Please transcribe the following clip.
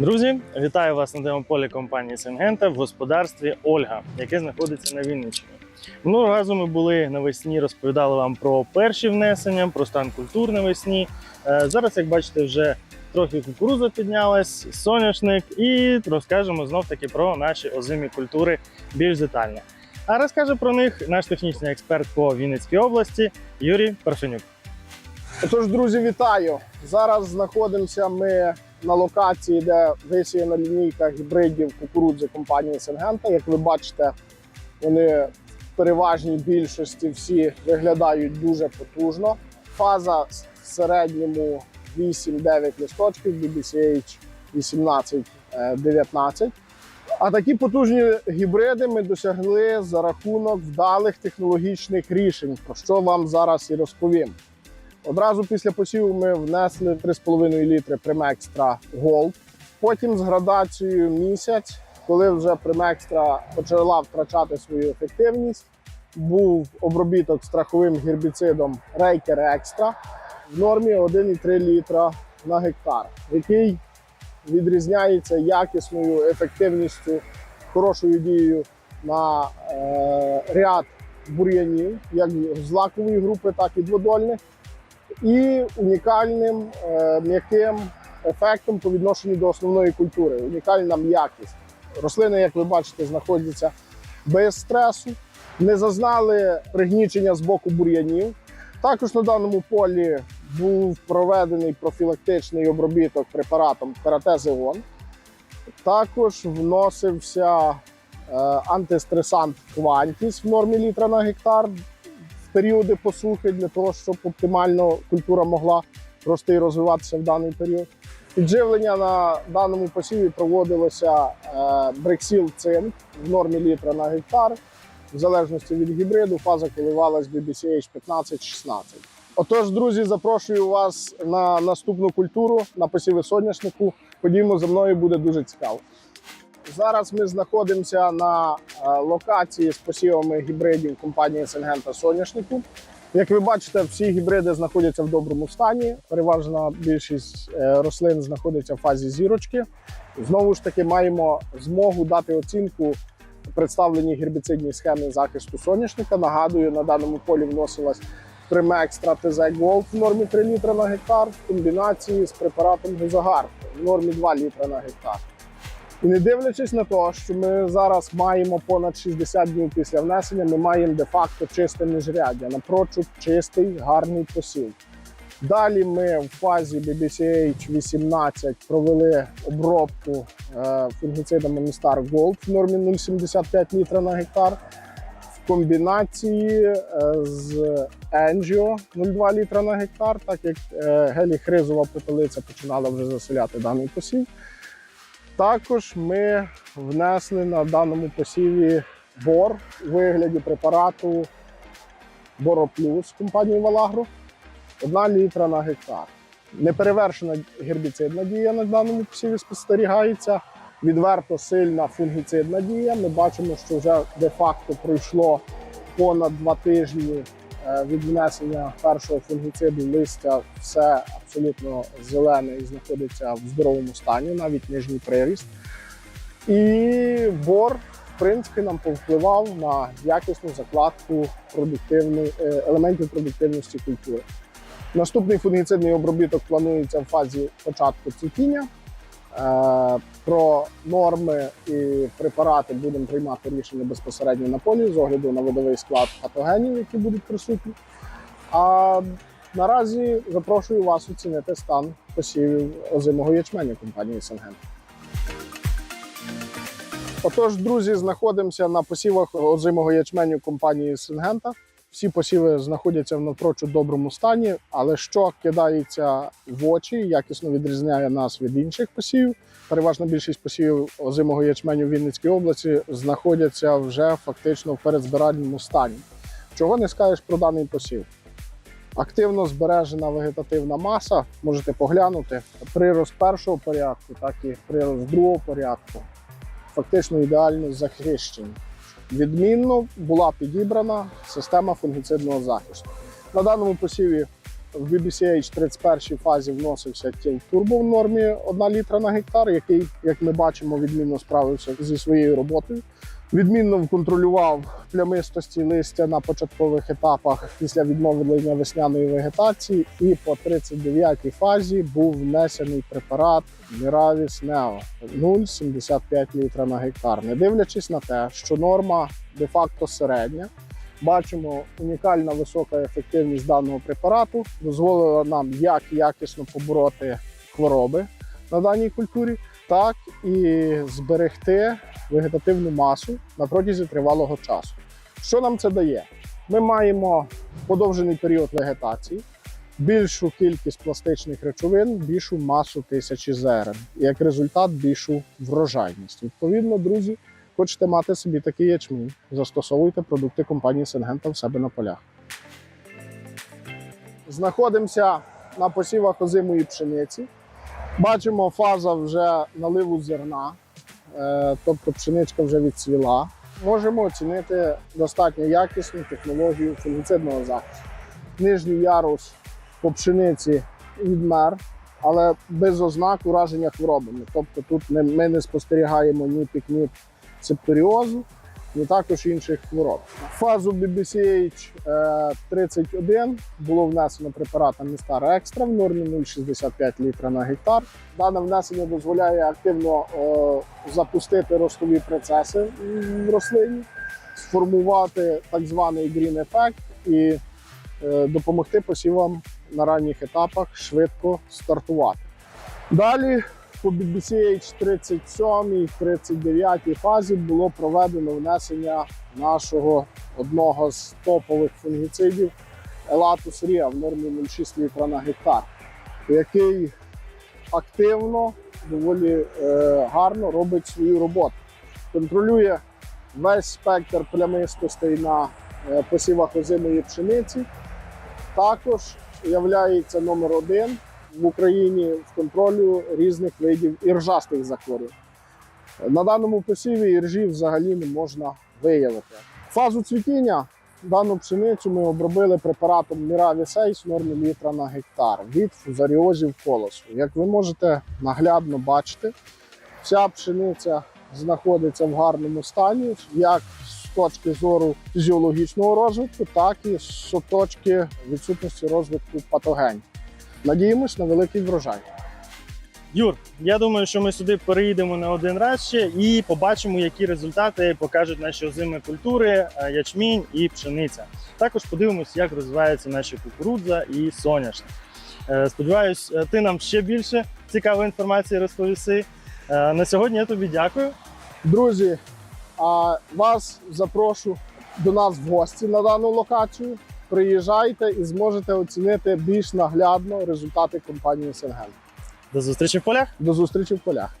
Друзі, вітаю вас на демополі компанії Сенгента в господарстві Ольга, яке знаходиться на Вінниччині. Минулого разу ми були навесні, розповідали вам про перші внесення, про стан культур навесні. Е, Зараз, як бачите, вже трохи кукуруза піднялась, соняшник, і розкажемо знов таки про наші озимі культури більш детально. А розкаже про них наш технічний експерт по Вінницькій області Юрій Парфенюк. Отож, друзі, вітаю! Зараз знаходимося ми на локації, де висіяна лінійка гібридів кукурудзи компанії Сенгента. Як ви бачите, вони в переважній більшості всі виглядають дуже потужно. Фаза в середньому 8-9 листочків, BBCH 18-19. А такі потужні гібриди ми досягли за рахунок вдалих технологічних рішень, про що вам зараз і розповім. Одразу після посіву ми внесли 3,5 літри Primextra Gold. Потім з градацією місяць, коли вже Primextra почала втрачати свою ефективність, був обробіток страховим гербіцидом Raker Extra в нормі 1,3 літра на гектар, який відрізняється якісною ефективністю, хорошою дією на е, ряд бур'янів, як з лакової групи, так і дводольних і унікальним е, м'яким ефектом по відношенню до основної культури. Унікальна м'якість. Рослини, як ви бачите, знаходяться без стресу, не зазнали пригнічення з боку бур'янів. Також на даному полі був проведений профілактичний обробіток препаратом Каратезеон. Також вносився е, антистресант Квантіс в нормі літра на гектар періоди посухи для того, щоб оптимально культура могла рости і розвиватися в даний період. Підживлення на даному посіві проводилося е, брексіл цинк в нормі літра на гектар. В залежності від гібриду фаза коливалась BBCH 15-16. Отож, друзі, запрошую вас на наступну культуру на посіви соняшнику. Ходімо за мною, буде дуже цікаво. Зараз ми знаходимося на е, локації з посівами гібридів компанії Сенгента соняшнику. Як ви бачите, всі гібриди знаходяться в доброму стані. Переважна більшість е, рослин знаходиться в фазі зірочки. Знову ж таки, маємо змогу дати оцінку представленій гербіцидній схемі захисту соняшника. Нагадую, на даному полі вносилась Primextra TZ Gold в нормі 3 літра на гектар в комбінації з препаратом Гузагар в нормі 2 літра на гектар. І не дивлячись на те, що ми зараз маємо понад 60 днів після внесення, ми маємо де-факто чисте міжряддя, напрочуд чистий, гарний посів. Далі ми в фазі BBCH 18 провели обробку е, фунгіцидами Містар Gold в нормі 0,75 літра на гектар. В комбінації е, з Angio 0,2 літра на гектар, так як е, гелі-хризова попелиця починала вже заселяти даний посів. Також ми внесли на даному посіві бор у вигляді препарату Боро Плюс компанії Валагро. Одна літра на гектар. Неперевершена гербіцидна дія на даному посіві спостерігається. Відверто сильна фунгіцидна дія. Ми бачимо, що вже де-факто пройшло понад два тижні від внесення першого фунгіциду листя все абсолютно зелене і знаходиться в здоровому стані, навіть нижній приріст. І бор, в принципі, нам повпливав на якісну закладку е, елементів продуктивності культури. Наступний фунгіцидний обробіток планується в фазі початку цвітіння. Е, Про норми і препарати будемо приймати рішення безпосередньо на полі з огляду на видовий склад патогенів, які будуть присутні. А наразі запрошую вас оцінити стан посівів озимого ячменю компанії Сенген. Отож, друзі, знаходимося на посівах озимого ячменю компанії Сингента. Всі посіви знаходяться в напрочуд доброму стані, але що кидається в очі, якісно відрізняє нас від інших посівів. Переважна більшість посівів озимого ячменю в Вінницькій області знаходяться вже фактично в передзбиральному стані. Чого не скажеш про даний посів? Активно збережена вегетативна маса, можете поглянути. Прирост першого порядку, так і прирост другого порядку. Фактично ідеально захищені. Відмінно була підібрана система фунгіцидного захисту. На даному посіві в BBCH 31 фазі вносився тіл турбо в нормі 1 літра на гектар, який, як ми бачимо, відмінно справився зі своєю роботою. Відмінно контролював плямистості листя на початкових етапах після відновлення весняної вегетації. І по 39-й фазі був внесений препарат Miravis Neo 0,75 літра на гектар. Не дивлячись на те, що норма де-факто середня, бачимо унікальна висока ефективність даного препарату, дозволила нам як якісно побороти хвороби на даній культурі, так і зберегти вегетативну масу на протязі тривалого часу. Що нам це дає? Ми маємо подовжений період вегетації, більшу кількість пластичних речовин, більшу масу тисячі зерен. І як результат, більшу врожайність. Відповідно, друзі, хочете мати собі такий ячмінь, застосовуйте продукти компанії Сенгента в себе на полях. Знаходимося на посівах озимої пшениці. Бачимо, фаза вже наливу зерна, тобто пшеничка вже відцвіла. Можемо оцінити достатньо якісну технологію фунгіцидного захисту. Нижній ярус по пшениці відмер, але без ознак ураження хворобами. Тобто тут ми не спостерігаємо ні пікніп септоріозу, ні також інших хвороб. Фазу BBCH е, 31 було внесено препаратом Містар Екстра в нормі 0,65 літра на гектар. Дане внесення дозволяє активно е, запустити ростові процеси в рослині, сформувати так званий green ефект і е, допомогти посівам на ранніх етапах швидко стартувати. Далі по BBCH 37 39 фазі було проведено внесення нашого одного з топових фунгіцидів Elatus Ria в нормі 0,6 літра на гектар, який активно, доволі е, гарно робить свою роботу. Контролює весь спектр плямистостей на е, посівах озимої пшениці. Також являється номер один в Україні в контролю різних видів іржастих захворювань. На даному посіві іржі взагалі не можна виявити. Фазу цвітіння дану пшеницю ми обробили препаратом Ace в нормі літра на гектар від фузаріозів колосу. Як ви можете наглядно бачити, вся пшениця знаходиться в гарному стані, як з точки зору фізіологічного розвитку, так і з точки відсутності розвитку патогенів. Надіємось на великий врожай. Юр, я думаю, що ми сюди переїдемо не один раз ще і побачимо, які результати покажуть наші озимі культури, е, ячмінь і пшениця. Також подивимось, як розвиваються наші кукурудза і соняшник. Е, Сподіваюсь, е, ти нам ще більше цікавої інформації розповіси. На сьогодні я тобі дякую. Друзі, а вас запрошу до нас в гості на дану локацію. Приїжджайте і зможете оцінити більш наглядно результати компанії Сенген. До зустрічі в полях. До зустрічі в полях.